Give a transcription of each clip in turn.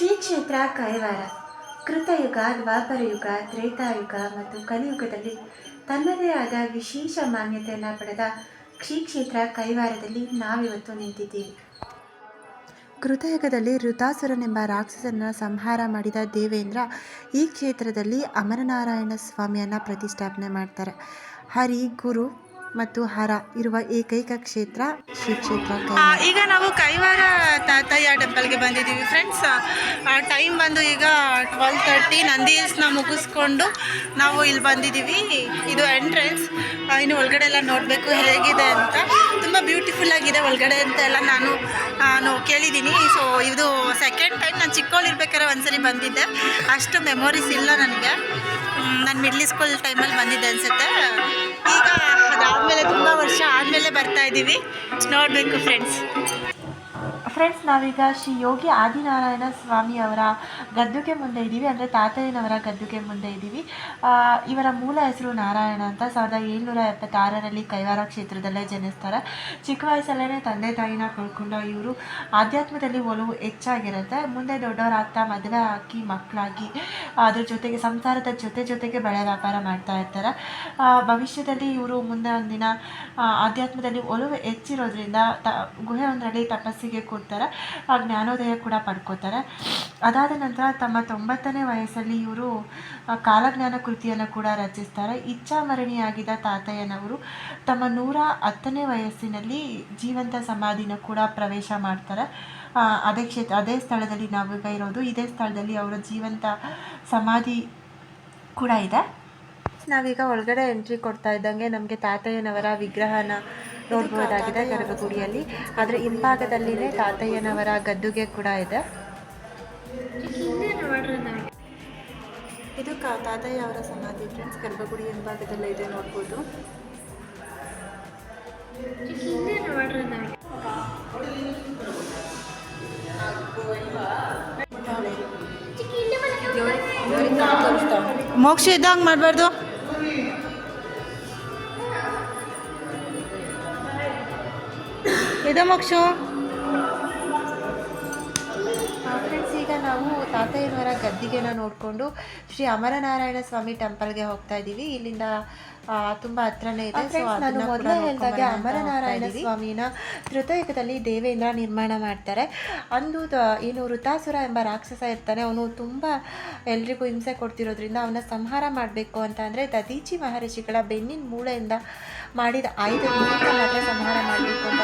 ಶ್ರೀ ಕ್ಷೇತ್ರ ಕೈವಾರ ಕೃತಯುಗ ದ್ವಾಪರಯುಗ ತ್ರೇತಾಯುಗ ಮತ್ತು ಕಲಿಯುಗದಲ್ಲಿ ತನ್ನದೇ ಆದ ವಿಶೇಷ ಮಾನ್ಯತೆಯನ್ನು ಪಡೆದ ಶ್ರೀ ಕ್ಷೇತ್ರ ಕೈವಾರದಲ್ಲಿ ನಾವಿವತ್ತು ನಿಂತಿದ್ದೀವಿ. ಕೃತಯುಗದಲ್ಲಿ ಋತಾಸುರನೆಂಬ ರಾಕ್ಷಸನ ಸಂಹಾರ ಮಾಡಿದ ದೇವೇಂದ್ರ ಈ ಕ್ಷೇತ್ರದಲ್ಲಿ ಅಮರನಾರಾಯಣ ಸ್ವಾಮಿಯನ್ನು ಪ್ರತಿಷ್ಠಾಪನೆ ಮಾಡ್ತಾರೆ. ಹರಿ, ಗುರು ಮತ್ತು ಹರ ಇರುವ ಏಕೈಕ ಕ್ಷೇತ್ರ ಶ್ರೀ ಕ್ಷೇತ್ರ ಈಗ ನಾವು ಕೈವಾರ ತಾತಯ್ಯ ಟೆಂಪಲ್ಗೆ ಬಂದಿದ್ದೀವಿ. ಫ್ರೆಂಡ್ಸ್ ಟೈಮ್ ಬಂದು ಈಗ ಟ್ವೆಲ್ ತರ್ಟಿ ನಂದಿ ಹಿಲ್ಸ್ನ ಮುಗಿಸ್ಕೊಂಡು ನಾವು ಇಲ್ಲಿ ಬಂದಿದ್ದೀವಿ. ಇದು ಎಂಟ್ರೆನ್ಸ್ ಇನ್ನು ಒಳಗಡೆ ಎಲ್ಲ ನೋಡಬೇಕು ಹೇಗಿದೆ ಅಂತ. ತುಂಬ ಬ್ಯೂಟಿಫುಲ್ ಆಗಿದೆ ಒಳಗಡೆ ಅಂತ ಎಲ್ಲ ನಾನು ನಾನು ಕೇಳಿದ್ದೀನಿ. ಸೊ ಇದು ಸೆಕೆಂಡ್ ಟೈಮ್ ನಾನು ಚಿಕ್ಕವಳಿರ್ಬೇಕಾದ್ರೆ ಒಂದ್ಸರಿ ಬಂದಿದ್ದೆ. ಅಷ್ಟು ಮೆಮೊರೀಸ್ ಇಲ್ಲ ನನಗೆ. ನಾನು ಮಿಡ್ಲ್ ಸ್ಕೂಲ್ ಟೈಮಲ್ಲಿ ಬಂದಿದ್ದೆ ಅನಿಸುತ್ತೆ. ಈಗ ಅದಾದಮೇಲೆ ತುಂಬ ವರ್ಷ ಆದಮೇಲೆ ಬರ್ತಾ ಇದ್ದೀವಿ ನೋಡಬೇಕು ಫ್ರೆಂಡ್ಸ್ ಫ್ರೆಂಡ್ಸ್ ನಾವೀಗ ಶ್ರೀ ಯೋಗಿ ಆದಿನಾರಾಯಣ ಸ್ವಾಮಿ ಅವರ ಗದ್ದುಗೆ ಮುಂದೆ ಇದ್ದೀವಿ. ಅಂದರೆ ತಾತಯ್ಯನವರ ಗದ್ದುಗೆ ಮುಂದೆ ಇದ್ದೀವಿ. ಇವರ ಮೂಲ ಹೆಸರು ನಾರಾಯಣ ಅಂತ. ಸಾವಿರದ ಏಳ್ನೂರ ಎಪ್ಪತ್ತಾರರಲ್ಲಿ ಕೈವಾರ ಕ್ಷೇತ್ರದಲ್ಲೇ ಜನಿಸ್ತಾರೆ. ಚಿಕ್ಕ ವಯಸ್ಸಲ್ಲೇ ತಂದೆ ತಾಯಿನ ಕಳ್ಕೊಂಡ ಇವರು ಆಧ್ಯಾತ್ಮದಲ್ಲಿ ಒಲವು ಹೆಚ್ಚಾಗಿರುತ್ತೆ. ಮುಂದೆ ದೊಡ್ಡವರಾಗ್ತಾ ಮದುವೆ ಹಾಕಿ ಮಕ್ಕಳಾಗಿ, ಅದ್ರ ಜೊತೆಗೆ ಸಂಸಾರದ ಜೊತೆ ಜೊತೆಗೆ ಬೆಳೆ ವ್ಯಾಪಾರ ಮಾಡ್ತಾ ಇರ್ತಾರೆ. ಭವಿಷ್ಯದಲ್ಲಿ ಇವರು ಮುಂದೆ ಒಂದಿನ ಆಧ್ಯಾತ್ಮದಲ್ಲಿ ಒಲವು ಹೆಚ್ಚಿರೋದ್ರಿಂದ ತ, ಗುಹೆ ಒಂದರಲ್ಲಿ ತಪಸ್ಸಿಗೆ ಕೊಡ್ತಾರೆ ಆ ಜ್ಞಾನೋದಯ ಕೂಡ ಪಡ್ಕೋತಾರೆ ಅದಾದ ನಂತರ ತಮ್ಮ ತೊಂಬತ್ತನೇ ವಯಸ್ಸಲ್ಲಿ ಇವರು ಕಾಲಜ್ಞಾನ ಕೃತಿಯನ್ನು ಕೂಡ ರಚಿಸ್ತಾರೆ. ಇಚ್ಛಾಮರಣಿಯಾಗಿದ್ದ ತಾತಯ್ಯನವರು ತಮ್ಮ ನೂರ ಹತ್ತನೇ ವಯಸ್ಸಿನಲ್ಲಿ ಜೀವಂತ ಸಮಾಧಿನ ಕೂಡ ಪ್ರವೇಶ ಮಾಡ್ತಾರೆ. ಅದೇ ಕ್ಷೇತ್ರ, ಅದೇ ಸ್ಥಳದಲ್ಲಿ ನಾವೀಗ ಇರೋದು. ಇದೇ ಸ್ಥಳದಲ್ಲಿ ಅವರ ಜೀವಂತ ಸಮಾಧಿ ಕೂಡ ಇದೆ. ನಾವೀಗ ಒಳಗಡೆ ಎಂಟ್ರಿ ಕೊಡ್ತಾ ಇದ್ದಂಗೆ ನಮಗೆ ತಾತಯ್ಯನವರ ವಿಗ್ರಹನ ನೋಡ್ಬೋದಾಗಿದೆ ಗರ್ಭಗುಡಿಯಲ್ಲಿ ಅದರ ಹಿಂಭಾಗದಲ್ಲಿನೇ ತಾತಯ್ಯನವರ ಗದ್ದುಗೆ ಕೂಡ ಇದೆ. ಇದು ಕಾ ತಾತಯ್ಯ ಅವರ ಸಮಾಧಿ ಫ್ರೆಂಡ್ಸ್ ಗರ್ಭಗುಡಿ ಹಿಂಭಾಗದಲ್ಲೇ ಇದೆ ನೋಡ್ಬೋದು. ಮೋಕ್ಷ ಇದ್ದಂಗೆ ಮಾಡಬಾರ್ದು. ಇದು ಮೋಕ್ಷ. ಫ್ರೆಂಡ್ಸ್ ಈಗ ನಾವು ತಾತಯ್ಯನವರ ಗದ್ದಿಗೆನ ನೋಡಿಕೊಂಡು ಶ್ರೀ ಅಮರನಾರಾಯಣ ಸ್ವಾಮಿ ಟೆಂಪಲ್ಗೆ ಹೋಗ್ತಾ ಇದ್ದೀವಿ. ಇಲ್ಲಿಂದ ತುಂಬಾ ಹತ್ರನೇ ಇದೆ. ಸೊ ನಾನು ಮೊದಲೇ ಹೇಳಿದಾಗೆ ಅಮರನಾರಾಯಣ ಸ್ವಾಮಿನ ತೃತಯುಗದಲ್ಲಿ ದೇವೇಂದ್ರ ನಿರ್ಮಾಣ ಮಾಡ್ತಾರೆ. ಅಂದು ಏನು ವೃತಾಸುರ ಎಂಬ ರಾಕ್ಷಸ ಇರ್ತಾನೆ. ಅವನು ತುಂಬ ಎಲ್ರಿಗೂ ಹಿಂಸೆ ಕೊಡ್ತಿರೋದ್ರಿಂದ ಅವನ ಸಂಹಾರ ಮಾಡಬೇಕು ಅಂತ ಅಂದರೆ ದದೀಚಿ ಮಹರ್ಷಿಗಳ ಬೆನ್ನಿನ ಮೂಳೆಯಿಂದ ಮಾಡಿದ ಆಯುಧದಿಂದ ಮಾತ್ರ ಸಂಹಾರ ಮಾಡಬೇಕು ಅಂತ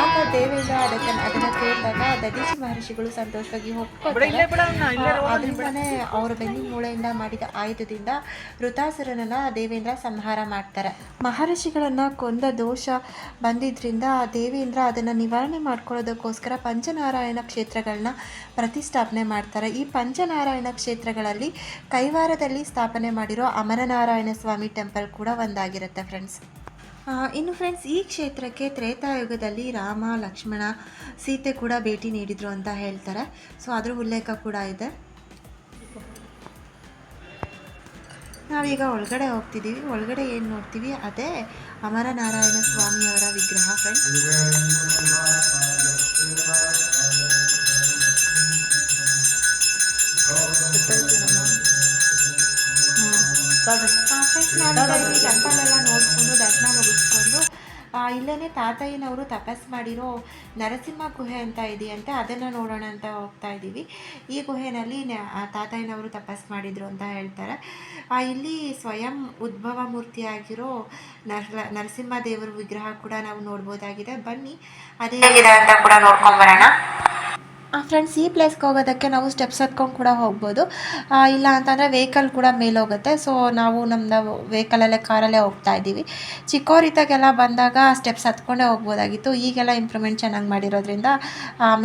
ಆಗ ದೇವೇಂದ್ರ ಅದಕ್ಕೆ ಅದನ್ನು ಕೇಳಿದಾಗ ದದೀಚಿ ಮಹರ್ಷಿಗಳು ಸಂತೋಷವಾಗಿ ಹೋಗ್ತಾರೆ ಅದರಿಂದನೇ ಅವರ ಬೆನ್ನಿನ ಮೂಳೆಯಿಂದ ಮಾಡಿದ ಆಯುಧದಿಂದ ಋತಾಸುರನನ್ನ ದೇವೇಂದ್ರ ಸಂಹಾರ ಮಾಡ್ತಾರೆ. ಮಹರ್ಷಿಗಳನ್ನ ಕೊಂದ ದೋಷ ಬಂದಿದ್ರಿಂದ ದೇವೇಂದ್ರ ಅದನ್ನು ನಿವಾರಣೆ ಮಾಡ್ಕೊಳ್ಳೋದಕ್ಕೋಸ್ಕರ ಪಂಚನಾರಾಯಣ ಕ್ಷೇತ್ರಗಳನ್ನ ಪ್ರತಿಷ್ಠಾಪನೆ ಮಾಡ್ತಾರೆ. ಈ ಪಂಚನಾರಾಯಣ ಕ್ಷೇತ್ರಗಳಲ್ಲಿ ಕೈವಾರದಲ್ಲಿ ಸ್ಥಾಪನೆ ಮಾಡಿರೋ ಅಮರನಾರಾಯಣ ಸ್ವಾಮಿ ಟೆಂಪಲ್ ಕೂಡ ಒಂದಾಗಿರುತ್ತೆ ಫ್ರೆಂಡ್ಸ್ ಇನ್ನು ಫ್ರೆಂಡ್ಸ್ ಈ ಕ್ಷೇತ್ರಕ್ಕೆ ತ್ರೇತಾಯುಗದಲ್ಲಿ ರಾಮ, ಲಕ್ಷ್ಮಣ, ಸೀತೆ ಕೂಡ ಭೇಟಿ ನೀಡಿದರು ಅಂತ ಹೇಳ್ತಾರೆ. ಸೊ ಅದ್ರ ಉಲ್ಲೇಖ ಕೂಡ ಇದೆ. ನಾವೀಗ ಒಳಗಡೆ ಹೋಗ್ತಿದ್ದೀವಿ ಒಳಗಡೆ ಏನು ನೋಡ್ತೀವಿ? ಅದೇ ಅಮರನಾರಾಯಣ ಸ್ವಾಮಿಯವರ ವಿಗ್ರಹ ಫ್ರೆಂಡ್ಸ್ ಟೆಂಪಲ್ ಎಲ್ಲ ನೋಡಿಕೊಂಡು ದರ್ಶನ ಮುಗಿಸ್ಕೊಂಡು. ಇಲ್ಲೇ ತಾತಯ್ಯನವರು ತಪಸ್ ಮಾಡಿರೋ ನರಸಿಂಹ ಗುಹೆ ಅಂತ ಇದೆಯಂತೆ ಅದನ್ನು ನೋಡೋಣ ಅಂತ ಹೋಗ್ತಾ ಇದ್ದೀವಿ ಈ ಗುಹೆಯಲ್ಲಿ ತಾತಯ್ಯನವರು ತಪಸ್ ಮಾಡಿದರು ಅಂತ ಹೇಳ್ತಾರೆ. ಆ, ಇಲ್ಲಿ ಸ್ವಯಂ ಉದ್ಭವ ಮೂರ್ತಿಯಾಗಿರೋ ನರ ನರಸಿಂಹ ದೇವರ ವಿಗ್ರಹ ಕೂಡ ನಾವು ನೋಡ್ಬೋದಾಗಿದೆ. ಬನ್ನಿ ಅದೇ ಅಂತ ಕೂಡ ನೋಡ್ಕೊಂಬರೋಣ ಫ್ರೆಂಡ್ಸ್, ಈ ಪ್ಲೇಸ್ಗೆ ಹೋಗೋದಕ್ಕೆ ನಾವು ಸ್ಟೆಪ್ಸ್ ಹತ್ಕೊಂಡು ಕೂಡ ಹೋಗ್ಬೋದು. ಇಲ್ಲ ಅಂತಂದರೆ ವೆಹಿಕಲ್ ಕೂಡ ಮೇಲೋಗುತ್ತೆ. ಸೊ ನಾವು ನಮ್ಮದು ವೆಹಿಕಲಲ್ಲೇ ಕಾರಲ್ಲೇ ಹೋಗ್ತಾ ಇದ್ದೀವಿ. ಚಿಕ್ಕವರಿದ್ದಾಗೆಲ್ಲ ಬಂದಾಗ ಸ್ಟೆಪ್ಸ್ ಹತ್ಕೊಂಡೇ ಹೋಗ್ಬೋದಾಗಿತ್ತು. ಈಗೆಲ್ಲ ಇಂಪ್ರೂವ್ಮೆಂಟ್ ಚೆನ್ನಾಗಿ ಮಾಡಿರೋದ್ರಿಂದ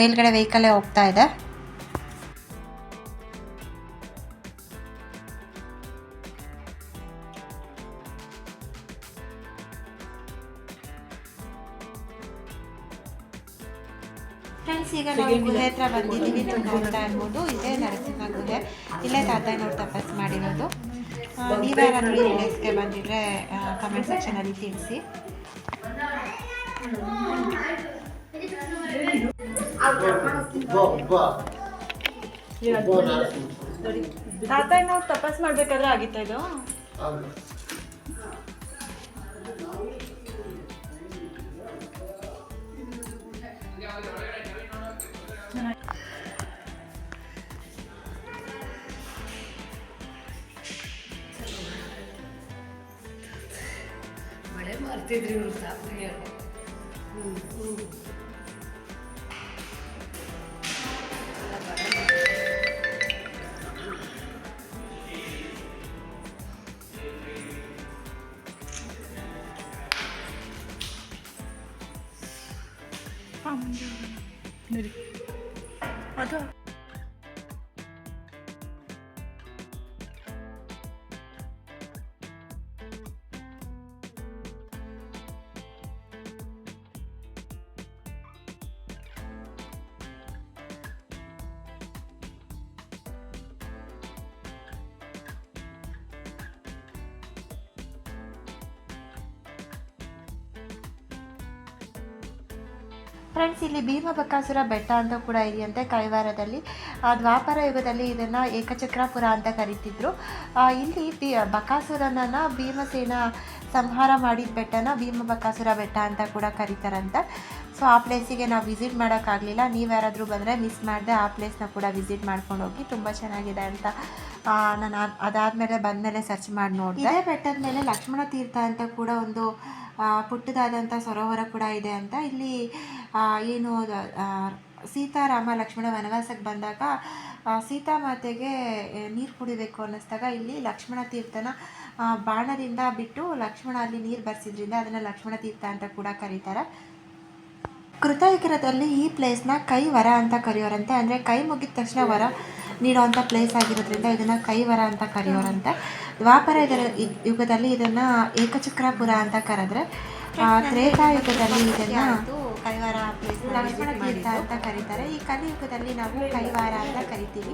ಮೇಲ್ಗಡೆ ವೆಹಿಕಲ್ಲೇ ಹೋಗ್ತಾ ಇದೆ. ಫ್ರೆಂಡ್ಸ್ ಈಗ ನಾವು ಗುಹೆ ಹತ್ರ ಬಂದಿದ್ದೀವಿ ನೀವು ನೋಡ್ತಾ ಇರ್ಬೋದು. ಇದೇ ನರಸಿಂಹ ಗುಹೆ. ಇಲ್ಲೇ ತಾತಯ್ಯನವ್ರು ತಪಸ್ ಮಾಡಿರೋದು. ಆ, ನೀವ್ಯಾರಾದ್ರೂ ಈ ಪ್ಲೇಸ್ಗೆ ಬಂದಿದ್ರೆ ಕಮೆಂಟ್ ಸೆಕ್ಷನಲ್ಲಿ ತಿಳಿಸಿ. ತಾತ ತಪಸ್ ತಪಾಸ್ ಮಾಡ್ಬೇಕಾದ್ರೆ ಆಗಿತ್ತ ಇದು? ಮಳೆ ಮಾಡ್ತಿದ್ರಿ ಇವ್ರು ತಾತ್ರಿಯರು ಅದು ಫ್ರೆಂಡ್ಸ್ ಇಲ್ಲಿ ಭೀಮಬಕಾಸುರ ಬೆಟ್ಟ ಅಂತ ಕೂಡ ಇದೆಯಂತೆ ಕೈವಾರದಲ್ಲಿ. ದ್ವಾಪರ ಯುಗದಲ್ಲಿ ಇದನ್ನು ಏಕಚಕ್ರಾಪುರ ಅಂತ ಕರಿತಿದ್ರು. ಇಲ್ಲಿ ಬಿ, ಬಕಾಸುರನನ್ನ ಭೀಮಸೇನ ಸಂಹಾರ ಮಾಡಿದ ಬೆಟ್ಟನ ಭೀಮಬಕಾಸುರ ಬೆಟ್ಟ ಅಂತ ಕೂಡ ಕರೀತಾರಂತೆ. ಸೊ ಆ ಪ್ಲೇಸಿಗೆ ನಾವು ವಿಸಿಟ್ ಮಾಡೋಕ್ಕಾಗಲಿಲ್ಲ ನೀವು ಯಾರಾದರೂ ಬಂದರೆ ಮಿಸ್ ಮಾಡಿದೆ ಆ ಪ್ಲೇಸ್ನ ಕೂಡ ವಿಸಿಟ್ ಮಾಡ್ಕೊಂಡು ಹೋಗಿ ತುಂಬ ಚೆನ್ನಾಗಿದೆ ಅಂತ ನಾನು ಮೇಲೆ ಬಂದ ಬಂದಮೇಲೆ ಸರ್ಚ್ ಮಾಡಿ ನೋಡಿದೆ. ಇದೇ ಬೆಟ್ಟದ ಮೇಲೆ ಲಕ್ಷ್ಮಣ ತೀರ್ಥ ಅಂತ ಕೂಡ ಒಂದು ಪುಟ್ಟದಾದಂಥ ಸರೋವರ ಕೂಡ ಇದೆ ಅಂತ. ಇಲ್ಲಿ ಏನು ಸೀತಾರಾಮ ಲಕ್ಷ್ಮಣ ವನವಾಸಕ್ಕೆ ಬಂದಾಗ ಸೀತಾಮಾತೆಗೆ ನೀರು ಕುಡಿಬೇಕು ಅನ್ನಿಸ್ದಾಗ ಇಲ್ಲಿ ಲಕ್ಷ್ಮಣ ತೀರ್ಥನ ಬಾಣದಿಂದ ಬಿಟ್ಟು ಲಕ್ಷ್ಮಣ ಅಲ್ಲಿ ನೀರು ಬರ್ಸಿದ್ರಿಂದ ಅದನ್ನು ಲಕ್ಷ್ಮಣ ತೀರ್ಥ ಅಂತ ಕೂಡ ಕರೀತಾರೆ. ಕೃತಯುಗದಲ್ಲಿ ಈ ಪ್ಲೇಸ್ನ ಕೈವರ ಅಂತ ಕರೆಯೋರಂತೆ. ಅಂದರೆ ಕೈ ಮುಗಿದ ತಕ್ಷಣ ವರ ನೀಡುವಂಥ ಪ್ಲೇಸ್ ಆಗಿರೋದ್ರಿಂದ ಇದನ್ನು ಕೈವರ ಅಂತ ಕರೆಯೋರಂತೆ. ದ್ವಾಪರ ಇದರ- ಇದ್- ಯುಗದಲ್ಲಿ ಇದನ್ನು ಏಕಚಕ್ರಪುರ ಅಂತ ಕರೆದ್ರೆ ತ್ರೇತಾಯುಗದಲ್ಲಿ ಇದನ್ನು ಕೈವಾರ ಲಕ್ಷ್ಮಣ ತೀರ್ಥ ಅಂತ ಕರೀತಾರೆ. ಈ ಕಲಿಯುಗದಲ್ಲಿ ನಾವು ಕೈವಾರ ಅಂತ ಕರಿತೀವಿ.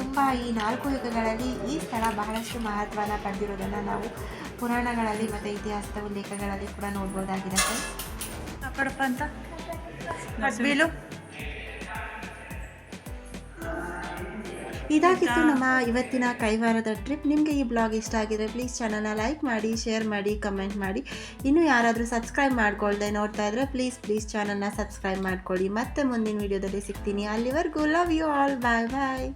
ತುಂಬ ಈ ನಾಲ್ಕು ಯುಗಗಳಲ್ಲಿ ಈ ಸ್ಥಳ ಬಹಳಷ್ಟು ಮಹತ್ವನ ಪಡೆದಿರೋದನ್ನು ನಾವು ಪುರಾಣಗಳಲ್ಲಿ ಮತ್ತು ಇತಿಹಾಸದ ಉಲ್ಲೇಖಗಳಲ್ಲಿ ಕೂಡ ನೋಡ್ಬೋದಾಗಿದೆ. ಕಡಪ ಅಂತ? ಬೀಳು ಇದಾಗಿತ್ತು ನಮ್ಮ ಇವತ್ತಿನ ಕೈವಾರದ ಟ್ರಿಪ್ ನಿಮಗೆ ಈ ಬ್ಲಾಗ್ ಇಷ್ಟ ಆಗಿದ್ರೆ ಪ್ಲೀಸ್ ಚಾನಲ್ನ ಲೈಕ್ ಮಾಡಿ ಶೇರ್ ಮಾಡಿ ಕಮೆಂಟ್ ಮಾಡಿ. ಇನ್ನೂ ಯಾರಾದರೂ ಸಬ್ಸ್ಕ್ರೈಬ್ ಮಾಡ್ಕೊಳ್ದೆ ನೋಡ್ತಾ ಇದ್ರೆ ಪ್ಲೀಸ್ ಪ್ಲೀಸ್ ಚಾನಲ್ನ ಸಬ್ಸ್ಕ್ರೈಬ್ ಮಾಡ್ಕೊಳ್ಳಿ ಮತ್ತೆ ಮುಂದಿನ ವೀಡಿಯೋದಲ್ಲಿ ಸಿಗ್ತೀನಿ. ಅಲ್ಲಿವರೆಗೂ love you all bye bye